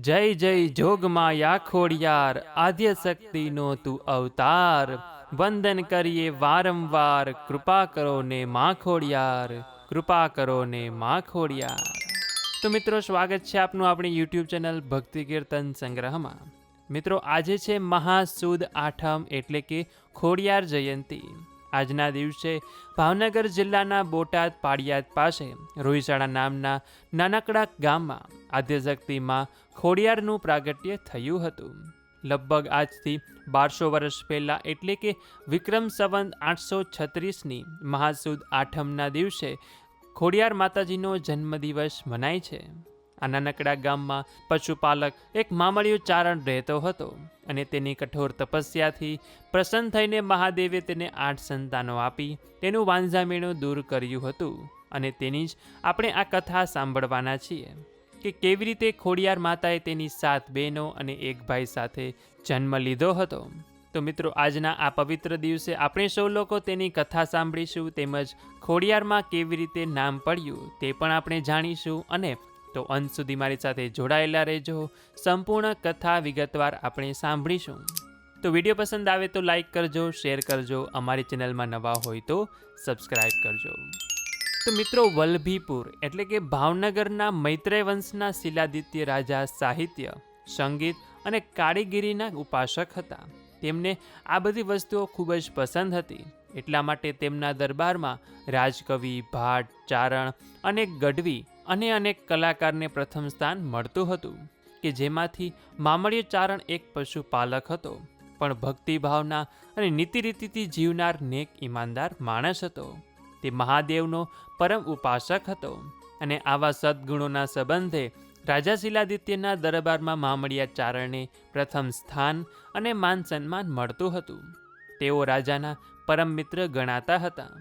જય જય જોગમાં યા ખોડિયાર આદ્ય શક્તિનો તું અવતાર. વંદન કરીએ વારંવાર, કૃપા કરો ને મા ખોડિયાર કૃપા કરો ને મા ખોડિયાર તો મિત્રો, સ્વાગત છે આપનું આપણી યુટ્યુબ ચેનલ ભક્તિ કીર્તન સંગ્રહમાં. મિત્રો, આજે છે મહાસુદ આઠમ એટલે કે ખોડિયાર જયંતી. આજના દિવસે ભાવનગર જિલ્લાના બોટાદ પાડિયાદ પાસે રોહિશાળા નામના નાનકડા ગામમાં આદ્યશક્તિમાં ખોડિયારનું પ્રાગટ્ય થયું હતું. લગભગ આજથી બારસો વર્ષ પહેલાં એટલે કે વિક્રમ સંવંત આઠસો છત્રીસની મહાસુદ આઠમના દિવસે ખોડિયાર માતાજીનો જન્મદિવસ મનાય છે. આ નાનકડા ગામમાં પશુપાલક એક મામળિયું ચારણ રહેતો હતો અને તેની કઠોર તપસ્યાથી પ્રસન્ન થઈને મહાદેવે તેને આઠ સંતાનો આપી તેનું વાંઝામેણું દૂર કર્યું હતું અને તેની જ આપણે આ કથા સાંભળવાના છીએ કે કેવી રીતે ખોડિયાર માતાએ તેની સાત બહેનો અને એક ભાઈ સાથે જન્મ લીધો હતો. તો મિત્રો, આજના આ પવિત્ર દિવસે આપણે સૌ લોકો તેની કથા સાંભળીશું તેમજ ખોડિયારમાં કેવી રીતે નામ પડ્યું તે પણ આપણે જાણીશું અને તો અંત સુધી મારી સાથે જોડાયેલા રહેજો. સંપૂર્ણ કથા વિગતવાર આપણે સાંભળીશું. તો વીડિયો પસંદ આવે તો લાઈક કરજો, શેર કરજો, અમારી ચેનલમાં નવા હોય તો સબસ્ક્રાઈબ કરજો. તો મિત્રો વલ્લભીપુર એટલે કે ભાવનગરના મૈત્રેય વંશના શિલાદિત્ય રાજા સાહિત્ય, સંગીત અને કારીગીરીના ઉપાસક હતા. તેમને આ બધી વસ્તુઓ ખૂબ જ પસંદ હતી. એટલા માટે તેમના દરબારમાં રાજકવિ, ભાટ, ચારણ અને ગઢવી અને અનેક કલાકારને પ્રથમ સ્થાન મળતું હતું, કે જેમાંથી મામળીય ચારણ એક પશુપાલક હતો, પણ ભક્તિભાવના અને નીતિરીતિથી જીવનાર નેક ઈમાનદાર માણસ હતો. તે મહાદેવનો પરમ ઉપાસક હતો અને આવા સદ્ગુણોના સંબંધે રાજા શિલાદિત્યના દરબારમાં મામળિયા ચારણને પ્રથમ સ્થાન અને માન સન્માન મળતું હતું. તેઓ રાજાના પરમ મિત્ર ગણાતા હતા.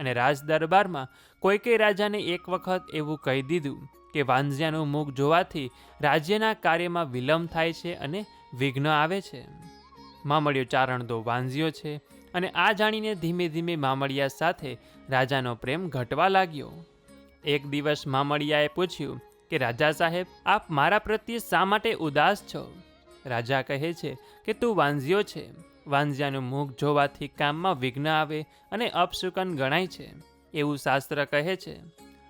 અને રાજ દરબારમાં કોઈ કોઈ રાજાને એક વખત એવું કહી દીધું કે વાંઝિયાનું મુખ જોવાથી રાજ્યના કાર્યમાં વિલંબ થાય છે અને વિઘ્ન આવે છે. મામળિયો ચારણ તો વાંઝિયો છે અને આ જાણીને ધીમે ધીમે મામળિયા સાથે રાજાનો પ્રેમ ઘટવા લાગ્યો. એક દિવસ મામળિયાએ પૂછ્યું કે, રાજા સાહેબ, આપ મારા પ્રત્યે શા માટે ઉદાસ છો? રાજા કહે છે કે, તું વાંઝિયો છે. વાંઝિયાનું મુખ જોવાથી કામમાં વિઘ્ન આવે અને અપશુકન ગણાય છે. એવું શાસ્ત્ર કહે છે.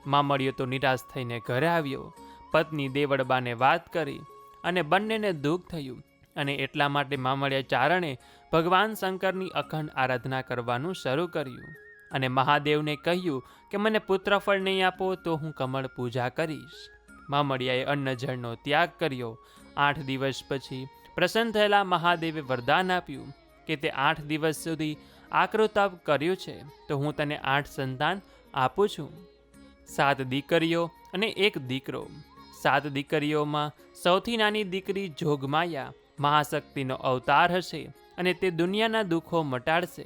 મામળિયો તો નિરાશ થઈને ઘરે આવ્યો. પત્ની દેવડબાને વાત કરી અને બંનેને દુઃખ થયું અને એટલા માટે મામળિયા ચારણે ભગવાન શંકરની અખંડ આરાધના કરવાનું શરૂ કર્યું અને મહાદેવને કહ્યું કે મને પુત્રફળ નહીં આપો તો હું કમળ પૂજા કરીશ. મામળિયાએ અન્નજળનો ત્યાગ કર્યો. આઠ દિવસ પછી પ્રસન્ન થયેલા મહાદેવે વરદાન આપ્યું કે તે આઠ દિવસ સુધી આકરો કર્યું છે, તો હું તને આઠ સંતાન આપું છું. સાત દીકરીઓ અને એક દીકરો. સાત દીકરીઓમાં સૌથી નાની દીકરી જોગમાયા મહાશક્તિનો અવતાર હશે અને તે દુનિયાના દુઃખો મટાડશે.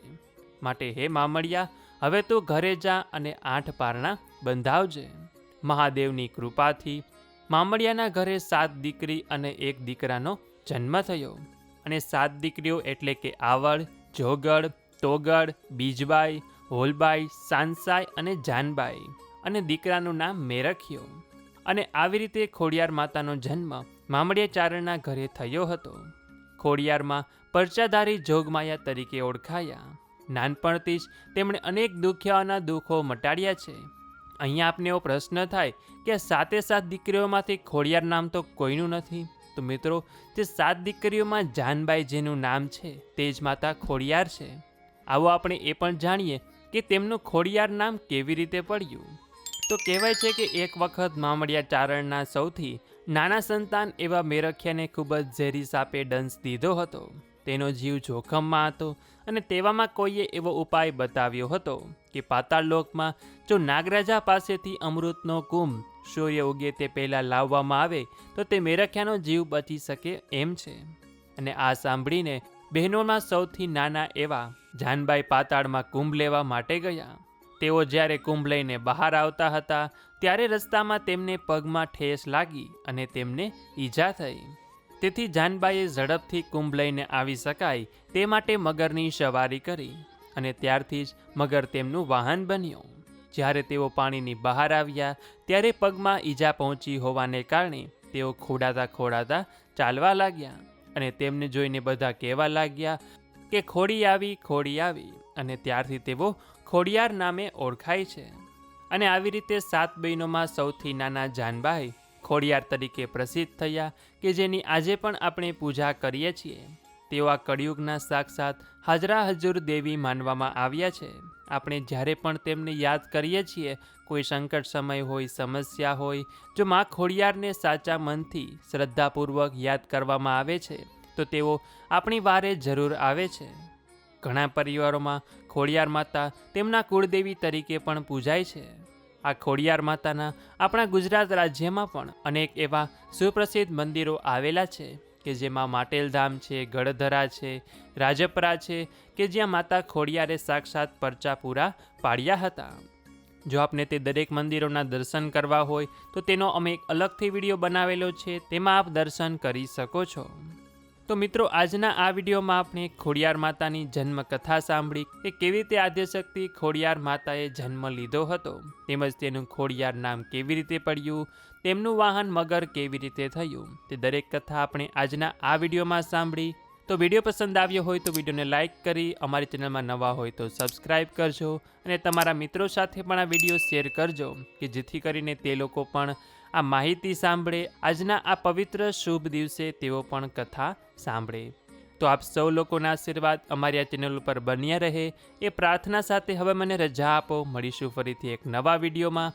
માટે હે મામળિયા હવે તું ઘરે જા અને આઠ પારણા બંધાવજે. મહાદેવની કૃપાથી મામળિયાના ઘરે સાત દીકરી અને એક દીકરાનો જન્મ થયો. અને સાત દીકરીઓ એટલે કે આવડ જોગળ તોગળ બીજબાઈ, હોલબાઈ સાંસાઈ અને જાનબાઈ અને દીકરાનું નામ મેરખિયો. અને આવી રીતે ખોડિયાર માતાનો જન્મ મામડિયાચારણના ઘરે થયો હતો. ખોડિયારમાં પરચાધારી જોગમાયા તરીકે ઓળખાયા. નાનપણથી જ તેમણે અનેક દુખિયાઓના દુઃખો મટાડ્યા છે. અહીંયા આપને એવો પ્રશ્ન થાય કે સાતે સાત દીકરીઓમાંથી ખોડિયાર નામ તો કોઈનું નથી. તો મિત્રો જે સાત દીકરીઓમાં જાનબાઈ જેનું નામ છે તે માતા ખોડિયાર છે. આવો આપણે એ પણ જાણીએ કે તેમનું ખોડિયાર નામ કેવી રીતે પડ્યું. તો કહેવાય છે કે એક વખત મામડિયા ચારણના સૌથી નાના સંતાન એવા મેરખિયાને ખૂબ જ ઝેરી સાપે ડંસ દીધો હતો. તેનો જીવ જોખમમાં હતો અને તેવામાં કોઈએ એવો ઉપાય બતાવ્યો હતો કે પાતાળ લોકમાં જો નાગરાજા પાસેથી અમૃતનો કુંભ સૂર્ય ઉગે તે પહેલાં લાવવામાં આવે, તો તે મેરખ્યાનો જીવ બચી શકે એમ છે. અને આ સાંભળીને બહેનોમાં સૌથી નાના એવા જાનબાઈ પાતાળમાં કુંભ લેવા માટે ગયા. તેઓ જ્યારે કુંભ લઈને બહાર આવતા હતા, ત્યારે રસ્તામાં તેમને પગમાં ઠેસ લાગી અને તેમને ઈજા થઈ. તેથી જાનબાઈએ ઝડપથી કુંભ લઈને આવી શકાય તે માટે મગરની સવારી કરી અને ત્યારથી જ મગર તેમનું વાહન બન્યો. જ્યારે તેઓ પાણીની બહાર આવ્યા, ત્યારે પગમાં ઈજા પહોંચી હોવાને કારણે તેઓ ખોડાતા ખોડાતા ચાલવા લાગ્યા અને તેમને જોઈને બધા કહેવા લાગ્યા કે ખોડી આવી ખોડી આવી. અને ત્યારથી તેઓ ખોડિયાર નામે ઓળખાય છે. અને આવી રીતે સાત બહેનોમાં સૌથી નાના જાનબાઈ ખોડિયાર તરીકે પ્રસિદ્ધ થયા કે જેની આજે પણ આપણે પૂજા કરીએ છીએ. તેઓ આ કળિયુગના સાક્ષાત હાજરા હજુર દેવી માનવામાં આવ્યા છે. આપણે જ્યારે પણ તેમને યાદ કરીએ છીએ, કોઈ સંકટ સમય હોય, સમસ્યા હોય, જો મા ખોડિયારને સાચા મનથી શ્રદ્ધાપૂર્વક યાદ કરવામાં આવે છે, તો તેઓ આપણી વારે જરૂર આવે છે. ઘણા પરિવારોમાં ખોડિયાર માતા તેમના કુળદેવી તરીકે પણ પૂજાય છે. આ ખોડિયાર માતાના આપણા ગુજરાત રાજ્યમાં પણ અનેક એવા સુપ્રસિદ્ધ મંદિરો આવેલા છે. કે જેમાં માટેલધામ છે ગળધરા છે, રાજપરા છે, કે જ્યાં માતા ખોડિયારે સાક્ષાત પરચા પૂરા પાડ્યા હતા. જો આપને તે દરેક મંદિરોના દર્શન કરવા હોય, તો તેનો અમે એક અલગથી વીડિયો બનાવેલો છે, તેમાં આપ દર્શન કરી શકો છો. તો મિત્રો, આજના આ વિડીયોમાં આપણે ખોડિયાર માતાની જન્મ કથા સાંભળી, કે કેવી રીતે આદ્યશક્તિ ખોડિયાર માતાએ જન્મ લીધો હતો, તેમજ તેનું ખોડિયાર નામ કેવી રીતે પડ્યું તેમનું વાહન મગર કેવી રીતે થયું તે દરેક કથા આપણે આજના આ વિડીયોમાં સાંભળી. તો વીડિયો પસંદ આવ્યો હોય તો વિડીયોને લાઇક કરી, અમારી ચેનલમાં નવા હોય તો સબસ્ક્રાઇબ કરજો અને તમારા મિત્રો સાથે પણ આ વીડિયો શેર કરજો કે જેથી કરીને તે લોકો પણ આ માહિતી સાંભળે, આજના આ પવિત્ર શુભ દિવસે તેઓ પણ કથા સાંભળે. તો આપ સૌ લોકોના આશીર્વાદ અમારી આ ચેનલ ઉપર બન્યા રહે. એ પ્રાર્થના સાથે હવે મને રજા આપો. મળીશું ફરીથી એક નવા વિડીયોમાં.